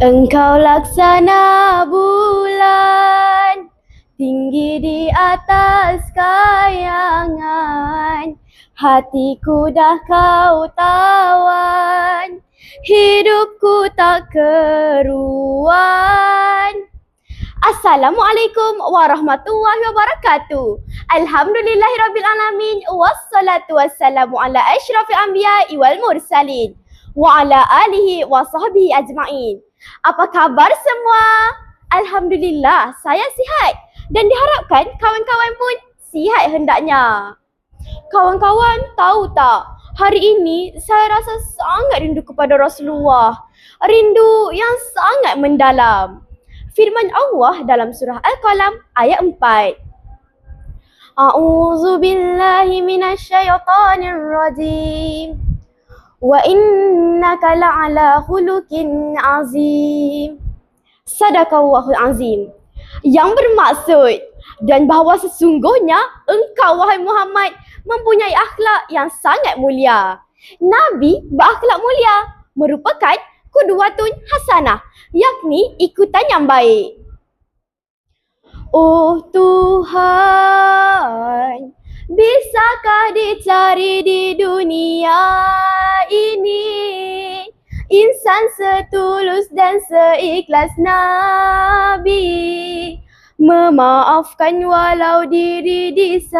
Engkau laksana bulan Tinggi di atas kayangan. Hatiku dah kau tawan Hidupku tak keruan. Assalamualaikum warahmatullahi wabarakatuh. Alhamdulillahirrabbilalamin Wassalatu wassalamu ala ashrafil anbiya wal mursalin. Wa ala alihi wa sahbihi ajma'in apa khabar semua? Alhamdulillah, saya sihat dan diharapkan kawan-kawan pun sihat hendaknya. Kawan-kawan tahu tak, hari ini saya rasa sangat rindu kepada Rasulullah. Rindu yang sangat mendalam. Firman Allah dalam surah Al-Qalam ayat 4. A'udzu billahi minasyaitonir rajim. Wa innaka la'ala khuluqin azim. Sadaqallahul azim. Yang bermaksud dan bahawa sesungguhnya engkau wahai Muhammad mempunyai akhlak yang sangat mulia. Nabi berakhlak mulia merupakan kudwatun hasanah yakni ikutan yang baik. Oh Tuhan, Bisakah dicari di dunia ini? Insan setulus dan seikhlas Nabi. Memaafkan walau diri disakiti.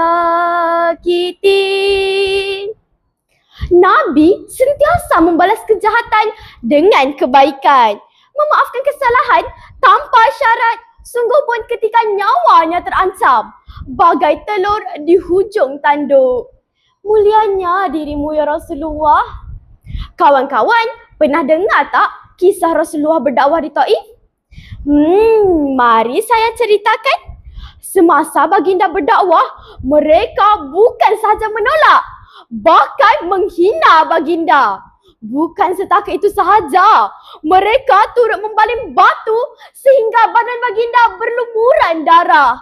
Nabi sentiasa membalas kejahatan dengan kebaikan. Memaafkan kesalahan tanpa syarat Sungguh pun ketika nyawanya terancam bagai telur di hujung tanduk. Mulianya dirimu ya Rasulullah. Kawan-kawan, pernah dengar tak kisah Rasulullah berdakwah di Taif? Hmm, mari saya ceritakan. Semasa baginda berdakwah, mereka bukan sahaja menolak, bahkan menghina baginda. Bukan setakat itu sahaja, mereka turut membaling batu sehingga badan baginda berlumuran darah.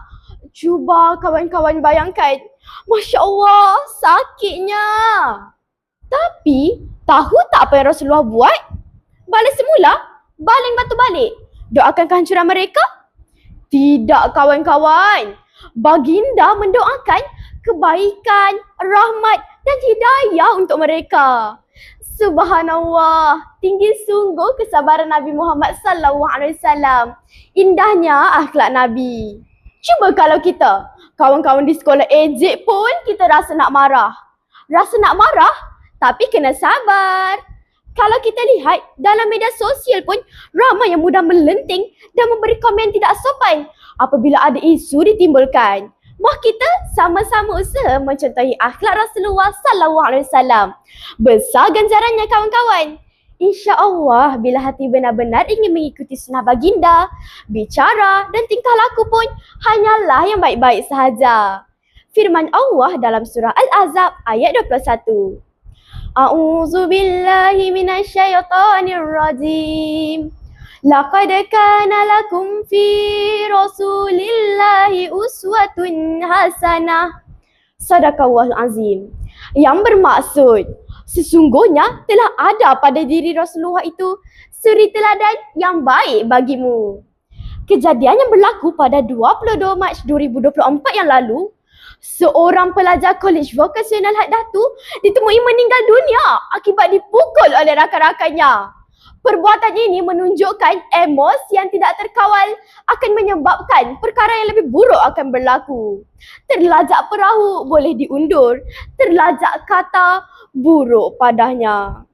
Cuba kawan-kawan bayangkan. Masya Allah, sakitnya. Tapi, tahu tak apa yang Rasulullah buat? Balik semula, baling batu balik. Doakan kehancuran mereka? Tidak kawan-kawan. Baginda mendoakan kebaikan, rahmat dan hidayah untuk mereka. Subhanallah, tinggi sungguh kesabaran Nabi Muhammad sallallahu alaihi wasallam. Indahnya akhlak Nabi. Cuba kalau kita, kawan-kawan di sekolah ejek pun kita rasa nak marah. Rasa nak marah tapi kena sabar. Kalau kita lihat dalam media sosial pun ramai yang mudah melenting dan memberi komen tidak sopan apabila ada isu ditimbulkan. Mah kita sama-sama usaha mencontohi akhlak Rasulullah sallallahu alaihi wasallam. Besar ganjarannya kawan-kawan. Insya Allah bila hati benar-benar ingin mengikuti sunnah baginda, bicara dan tingkah laku pun hanyalah yang baik-baik sahaja. Firman Allah dalam surah Al-Azab ayat 21. A'udzu billahi minasyaitonir rajim. Laqad kana lakum fi rasulillahi uswatun hasanah. Sadaqallahul azim. Yang bermaksud Sesungguhnya telah ada pada diri Rasulullah itu suri teladan yang baik bagimu. Kejadian yang berlaku pada 22 Mac 2024 yang lalu, seorang pelajar Kolej Vokasional Had Datu ditemui meninggal dunia akibat dipukul oleh rakan-rakannya. Perbuatan ini menunjukkan emosi yang tidak terkawal akan menyebabkan perkara yang lebih buruk akan berlaku. Terlajak perahu boleh diundur, terlajak kata buruk padanya.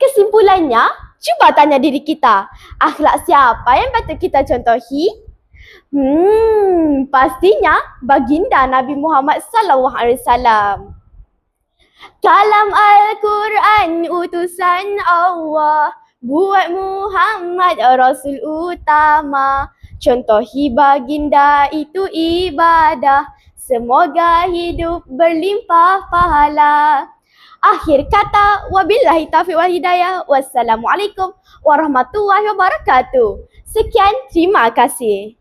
Kesimpulannya, cuba tanya diri kita, akhlak siapa yang patut kita contohi? Hmm, pastinya baginda Nabi Muhammad sallallahu alaihi wasallam. Kalam Al-Quran utusan Allah buat Muhammad Rasul utama. Contohi baginda itu ibadah. Semoga hidup berlimpah pahala. Akhir kata, wabillahi taufiq wal hidayah. Wassalamualaikum warahmatullahi wabarakatuh. Sekian, terima kasih.